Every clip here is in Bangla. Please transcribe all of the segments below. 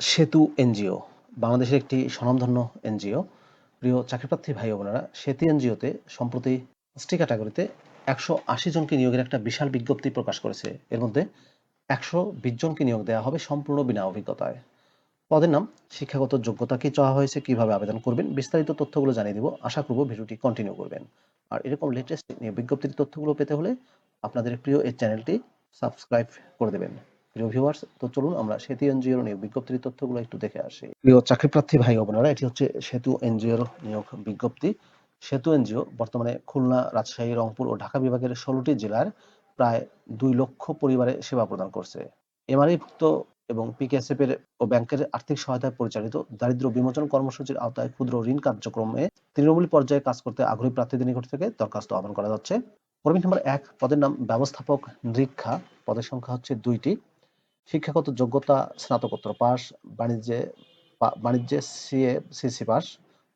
সেতু এনজিও, বাংলাদেশের একটি স্বনামধন্য এনজিও। প্রিয় চাকরিপ্রার্থী ভাই বোনেরা, সেতু এনজিওতে সম্প্রতি পাঁচটি ক্যাটাগরিতে একশো আশি জনকে নিয়োগের একটা বিশাল বিজ্ঞপ্তি প্রকাশ করেছে। এর মধ্যে একশো বিশ জনকে নিয়োগ দেওয়া হবে সম্পূর্ণ বিনা অভিজ্ঞতায়। পদের নাম, শিক্ষাগত যোগ্যতা কি চাওয়া হয়েছে, কীভাবে আবেদন করবেন, বিস্তারিত তথ্যগুলো জানিয়ে দিব। আশা করব ভিডিওটি কন্টিনিউ করবেন। আর এরকম লেটেস্ট নিয়োগ বিজ্ঞপ্তির তথ্যগুলো পেতে হলে আপনাদের প্রিয় এই চ্যানেলটি সাবস্ক্রাইব করে দেবেন। প্রিয় তো চলুন আমরা সেতু এনজিওর নিয়োগ বিজ্ঞপ্তির তথ্যগুলো একটু দেখে আসি। প্রিয় চাকরিপ্রার্থী ভাই ও বোনেরা, এটি হচ্ছে সেতু এনজিওর নিয়োগ বিজ্ঞপ্তি। সেতু এনজিও বর্তমানে খুলনা, রাজশাহী, রংপুর ও ঢাকা বিভাগের ষোলোটি জেলার প্রায় দুই লক্ষ পরিবারে সেবা প্রদান করছে। এমআরআইভুক্ত এবং পিকেএসএফ এর ও ব্যাংকের আর্থিক সহায়তায় পরিচালিত দারিদ্র বিমোচন কর্মসূচির আওতায় ক্ষুদ্র ঋণ কার্যক্রমে তৃণমূল পর্যায়ে কাজ করতে আগ্রহী প্রার্থীদের নিকট থেকে দরখাস্ত আহ্বান করা যাচ্ছে। কর্মী নম্বর এক, পদের নাম ব্যবস্থাপক নিরীক্ষা পদের সংখ্যা হচ্ছে দুইটি। শিক্ষাগত যোগ্যতা, স্নাতকোত্তর পাস বাণিজ্যে বাণিজ্যে সিএ সিসি পাস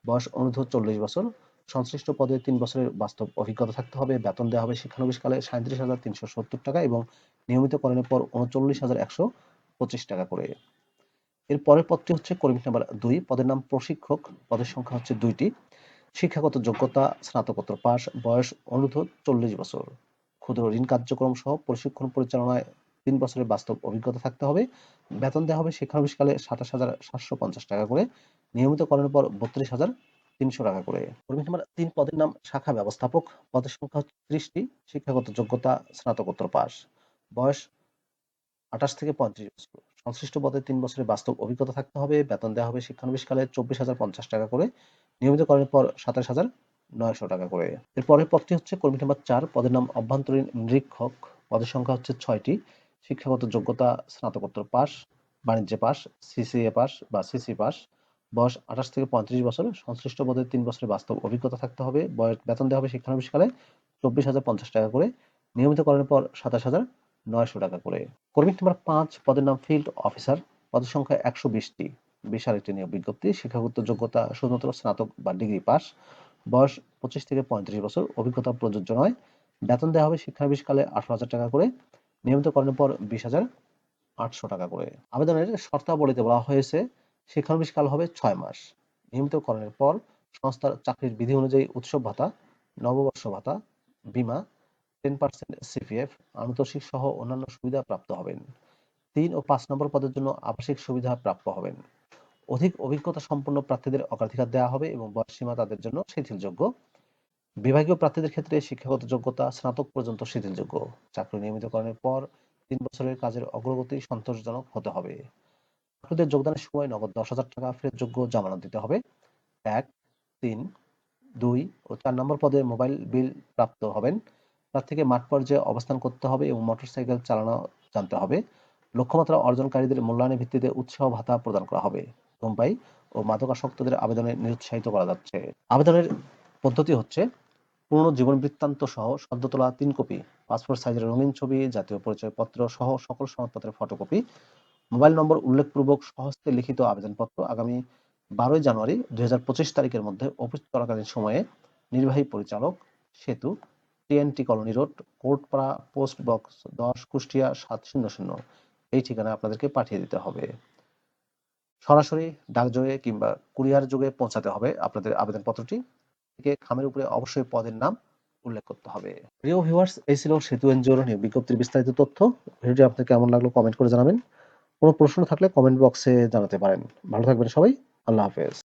বয়স অনুর্ধ্ব চল্লিশ বছর। সংশ্লিষ্ট পদে তিন বছরের বাস্তব অভিজ্ঞতা থাকতে হবে। বেতন দেওয়া হবে শিক্ষানবিশকালে সাঁত্রিশ হাজার তিনশো সত্তর টাকা এবং নিয়মিতকরণের পর উনচল্লিশ হাজার একশো পঁচিশ টাকা করে। এর পরের পদটি হচ্ছে কর্মী নাম্বার দুই। পদের নাম প্রশিক্ষক। পদের সংখ্যা হচ্ছে দুইটি। শিক্ষাগত যোগ্যতা, স্নাতকোত্তর পাস বয়স অনুর্ধ্ব চল্লিশ বছর। ক্ষুদ্র ঋণ কার্যক্রম সহ প্রশিক্ষণ পরিচালনায় তিন বছরের বাস্তব অভিজ্ঞতা থাকতে হবে। বেতন দেওয়া হবে শিক্ষানবিশকালে সাতাশ হাজার সাতশো পঞ্চাশ টাকা করে। নিয়মিতকরণের পর বত্রিশ হাজার তিনশো টাকা করে। কর্মী নাম্বার তিন পদের নাম শাখা ব্যবস্থাপক। পদের সংখ্যা হচ্ছে ত্রিশটি। শিক্ষাগত যোগ্যতা স্নাতকোত্তর পাস বয়স আঠাশ থেকে পঁয়ত্রিশ বছর। সংশ্লিষ্ট পদে তিন বছরের বাস্তব অভিজ্ঞতা থাকতে হবে। বেতন দেওয়া হবে শিক্ষানবিশকালে চব্বিশ হাজার পঞ্চাশ টাকা করে। নিয়মিত করার পর সাতাশ হাজার নয়শো টাকা করে। এর পরের পদটি হচ্ছে কর্মী নাম্বার চার। পদের নাম অভ্যন্তরীণ নিরীক্ষক। পদের সংখ্যা হচ্ছে ছয়টি। শিক্ষাগত যোগ্যতা স্নাতকোত্তর পাস, বাণিজ্যে পাস সিসিএ পাস বা সিসি পাস, বয়স আঠাশ থেকে পঁয়ত্রিশ বছর, সংশ্লিষ্ট পদে তিন বছরের বাস্তব অভিজ্ঞতা থাকতে হবে, বয়স বেতন দেওয়া হবে শিক্ষানবিশকালে চব্বিশ হাজার পঞ্চাশ টাকা করে নিয়মিত করার পর সাতাশ হাজার নয়শো টাকা করে। কর্মী নাম্বার পাঁচ, পদের নাম ফিল্ড অফিসার, পদের সংখ্যা একশো বিশটি। বিশাল একটি নিয়োগ বিজ্ঞপ্তি, শিক্ষাগত যোগ্যতা শুধুমাত্র স্নাতক বা ডিগ্রি পাস, বয়স পঁচিশ থেকে পঁয়ত্রিশ বছর, অভিজ্ঞতা প্রযোজ্য নয়, বেতন দেওয়া হবে শিক্ষানবিশকালে আঠারো হাজার টাকা করে নিয়মিতকরণের পর বিশ হাজার আটশো টাকা করে আবেদনের শর্তাবলীতে বলা হয়েছে, শিক্ষানবিশকাল হবে ছয় মাস। নিয়মিতকরণের পর সংস্থার চাকরির বিধি অনুযায়ী উৎসব ভাতা, নববর্ষ ভাতা, বীমা, টেন পার্সেন্ট সিপিএফ, আনুতোষিক সহ অন্যান্য সুবিধা প্রাপ্ত হবেন। তিন ও পাঁচ নম্বর পদের জন্য আবাসিক সুবিধা প্রাপ্য হবেন। অধিক অভিজ্ঞতা সম্পন্ন প্রার্থীদের অগ্রাধিকার দেওয়া হবে এবং বয়সসীমা তাদের জন্য শিথিলযোগ্য। বিভাগীয় প্রার্থীদের ক্ষেত্রে শিক্ষাগত যোগ্যতা স্নাতক পর্যন্ত শিথিলযোগ্য। চাকরি নিয়মিতকরণের পর তিন বছরের কাজের অগ্রগতি সন্তোষজনক হতে হবে। প্রার্থীদের যোগদানের সময় নগদ দশ হাজার টাকা ফেরতযোগ্য জামানত দিতে হবে। এক, তিন, দুই ও চার নম্বর পদে মোবাইল বিল প্রাপ্ত হবেন। প্রার্থীকে মাঠ পর্যায়ে অবস্থান করতে হবে এবং মোটরসাইকেল চালানো জানতে হবে। লক্ষ্যমাত্রা অর্জনকারীদের মূল্যায়নের ভিত্তিতে উৎসাহ ভাতা প্রদান করা হবে। ধূমপাই ও মাদকাসক্তদের আবেদনে নিরুৎসাহিত করা যাচ্ছে। আবেদনের পদ্ধতি হচ্ছে পুরনো জীবন বৃত্তান্ত সহ সদ্য তোলা তিন কপি, পাসপোর্ট সাইজের রঙিন ছবি, জাতীয় পরিচয়পত্র সহ সকল সনদপত্রের ফটোকপি মোবাইল নম্বর উল্লেখপূর্বক সহস্তে লিখিত আবেদনপত্র আগামী বারোই জানুয়ারি দুই হাজার পঁচিশ তারিখের মধ্যে অফিস চলাকালীন সময়ে নির্বাহী পরিচালক Setu TNT colony road Kortpara post box দশ, কুষ্টিয়া সাত শূন্য শূন্য। এই ঠিকানায় আপনাদেরকে পাঠিয়ে দিতে হবে। সরাসরি ডাকযোগে কিংবা কুরিয়ার যোগে পৌঁছাতে হবে আপনাদের আবেদনপত্রটি। থেকে খামের উপরে অবশ্যই পদের নাম উল্লেখ করতে হবে। প্রিয় ভিউয়ার্স এই ছিল সেতু এনজিওর নিয়ে বিজ্ঞপ্তির বিস্তারিত তথ্য। ভিডিওটি আপনাদের কেমন লাগল কমেন্ট করে জানাবেন। কোনো প্রশ্ন থাকলে কমেন্ট বক্সে জানাতে পারেন। ভালো থাকবেন সবাই। আল্লাহ হাফেজ।